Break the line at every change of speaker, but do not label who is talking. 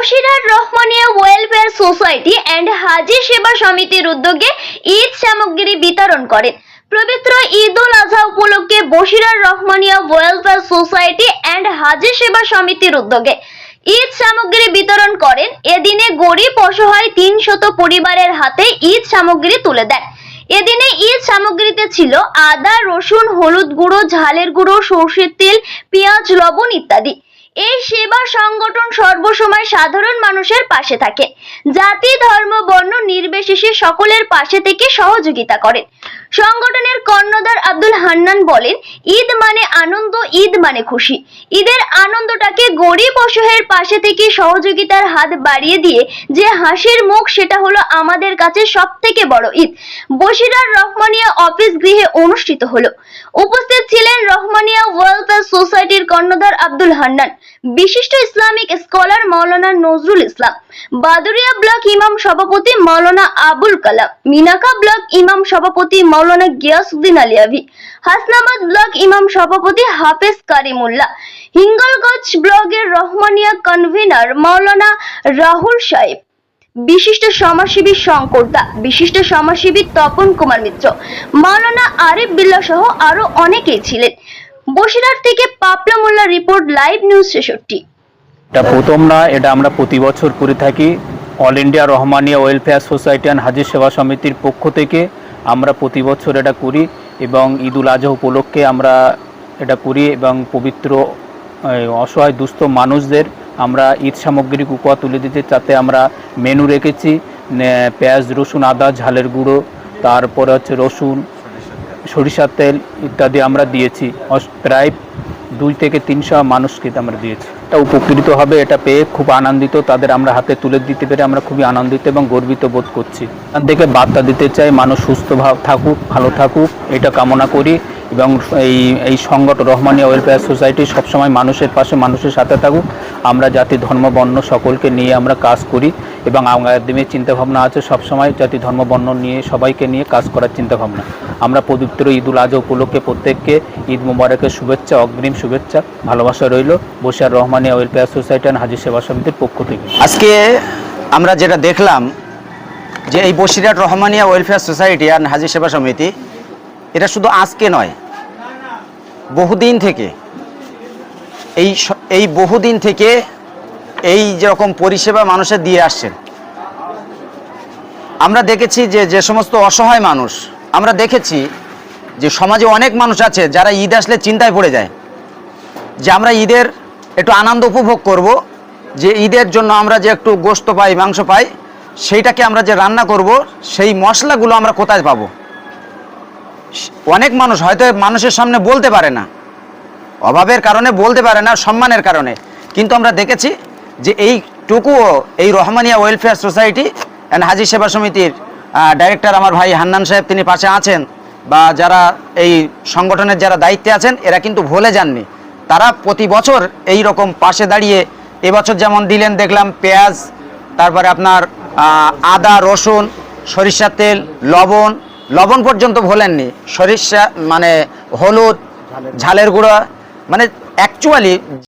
Basirhat Rahmania welfare society and হাজি সেবা সমিতির উদ্যোগে ঈদ সামগ্রী বিতরণ করেন। পবিত্র ঈদ উল আজহা উপলক্ষে Basirhat Rahmania welfare society and হাজি সেবা সমিতির উদ্যোগে ঈদ সামগ্রী বিতরণ করেন। এদিনে গরিব অসহায় তিনশত পরিবারের হাতে ঈদ সামগ্রী তুলে দেন। এদিনে ঈদ সামগ্রীতে ছিল আদা, রসুন, হলুদ গুঁড়ো, ঝালের গুঁড়ো, সর্ষের তেল, পেঁয়াজ, লবণ ইত্যাদি। এই সেবা সংগঠন সর্বসময় সাধারণ মানুষের পাশে থাকে। জাতি, ধর্ম, বর্ণ নির্বিশেষে সকলের পাশে থেকে সহযোগিতা করেন। সংগঠনের কর্ণধার আব্দুল হান্নান বলেন, ঈদ মানে আনন্দ, ঈদ মানে খুশি। ঈদের আনন্দটাকে গরিব অসহায়ের পাশে থেকে সহযোগিতার হাত বাড়িয়ে দিয়ে যে হাসির মুখ, সেটা হলো আমাদের কাছে সব থেকে বড় ঈদ। বসিরার রহমানিয়া অফিস গৃহে অনুষ্ঠিত হলো। উপস্থিত ছিলেন রহমানিয়া ওয়েলফেয়ার সোসাইটির কর্ণধার আব্দুল হান্নান। বিশিষ্ট Islamic scholar Maulana Nazrul Islam, Baduria block ইমাম সভাপতি মাওলানা আবুল কালাম, মিনাকা ব্লক ইমাম সভাপতি মাওলানা গিয়াসউদ্দিন আলিয়াভি হাসনাবাদ ব্লক ইমাম সভাপতি হাফেজ কারিমুল্লাহ, হিঙ্গলগঞ্জ ব্লকের রহমানিয়া কনভেনার মাওলানা রাহুল সাহেব, বিশিষ্ট সমাজসেবী শঙ্করদা বিশিষ্ট সমাজসেবী তপন কুমার মিত্র, মাওলানা আরিফ বিল্লাহ সহ আরও অনেকেই ছিলেন। বসিরহাট থেকে Papla Molla report live news ছেষট্টি।
এটা প্রথম না, এটা আমরা প্রতি বছর করে থাকি। All India Rahmania welfare society and হাজির সেবা সমিতির পক্ষ থেকে আমরা প্রতি বছর এটা করি এবং ঈদ উল আজহা উপলক্ষে আমরা এটা করি এবং পবিত্র অসহায় দুস্থ মানুষদের আমরা ঈদ সামগ্রিক উপহার তুলে দিতে তাতে আমরা মেনু রেখেছি পেঁয়াজ, রসুন, আদা, ঝালের গুঁড়ো, তারপরে হচ্ছে রসুন সরিষার তেল ইত্যাদি আমরা দিয়েছি। প্রায় দুই থেকে তিনশো মানুষকে আমরা দিয়েছি। এটা উপকৃত হবে, এটা পেয়ে খুব আনন্দিত। তাদের আমরা হাতে তুলে দিতে পেরে আমরা খুবই আনন্দিত এবং গর্বিত বোধ করছি। তার থেকে বার্তা দিতে চাই, মানুষ সুস্থ ভাব থাকুক, ভালো থাকুক, এটা কামনা করি এবং এই এই সংগঠন রহমানিয়া ওয়েলফেয়ার সোসাইটি সবসময় মানুষের পাশে, মানুষের সাথে থাকুক। আমরা জাতি, ধর্ম, বর্ণ সকলকে নিয়ে আমরা কাজ করি এবং আগামী চিন্তাভাবনা আছে, সবসময় জাতি, ধর্ম, বর্ণ নিয়ে সবাইকে নিয়ে কাজ করার চিন্তাভাবনা। আমরা পবিত্র ঈদ উল আজহা উপলক্ষে প্রত্যেককে ঈদ মুবারকের শুভেচ্ছা, অগ্রিম শুভেচ্ছা, ভালোবাসা রইল বসিয়ার রহমানিয়া ওয়েলফেয়ার সোসাইটি অ্যান্ড হাজির সেবা সমিতির পক্ষ থেকে।
আজকে আমরা যেটা দেখলাম যে এই বসিরহাট রহমানিয়া ওয়েলফেয়ার সোসাইটি আর হাজির সেবা সমিতি, এটা শুধু আজকে নয়, বহুদিন থেকে এই এই বহুদিন থেকে এই যেরকম পরিষেবা মানুষের দিয়ে আসছেন। আমরা দেখেছি যে যে সমস্ত অসহায় মানুষ, আমরা দেখেছি যে সমাজে অনেক মানুষ আছে যারা ঈদ আসলে চিন্তায় পড়ে যায়। যে আমরা ঈদের একটু আনন্দ উপভোগ করব, যে ঈদের জন্য আমরা যে একটু গোস্ত পাই, মাংস পাই, সেইটাকে আমরা যে রান্না করব, সেই মশলাগুলো আমরা কোথায় পাবো? অনেক মানুষ হয়তো মানুষের সামনে বলতে পারে না। অভাবের কারণে বলতে পারে না, সম্মানের কারণে। কিন্তু আমরা দেখেছি যে এইটুকুও এই রহমানিয়া ওয়েলফেয়ার সোসাইটি অ্যান্ড হাজির সেবা সমিতির ডাইরেক্টর আমার ভাই হান্নান সাহেব তিনি পাশে আছেন বা যারা এই সংগঠনের যারা দায়িত্বে আছেন, এরা কিন্তু ভুলে যাননি। তারা প্রতি বছর এই রকম পাশে দাঁড়িয়ে এবছর যেমন দিলেন দেখলাম পেঁয়াজ, তারপরে আপনার আদা, রসুন, সরিষার তেল, লবণ লবণ পর্যন্ত ভোলেননি। সরিষা মানে হলুদ, ঝালের গুঁড়া মানে অ্যাকচুয়ালি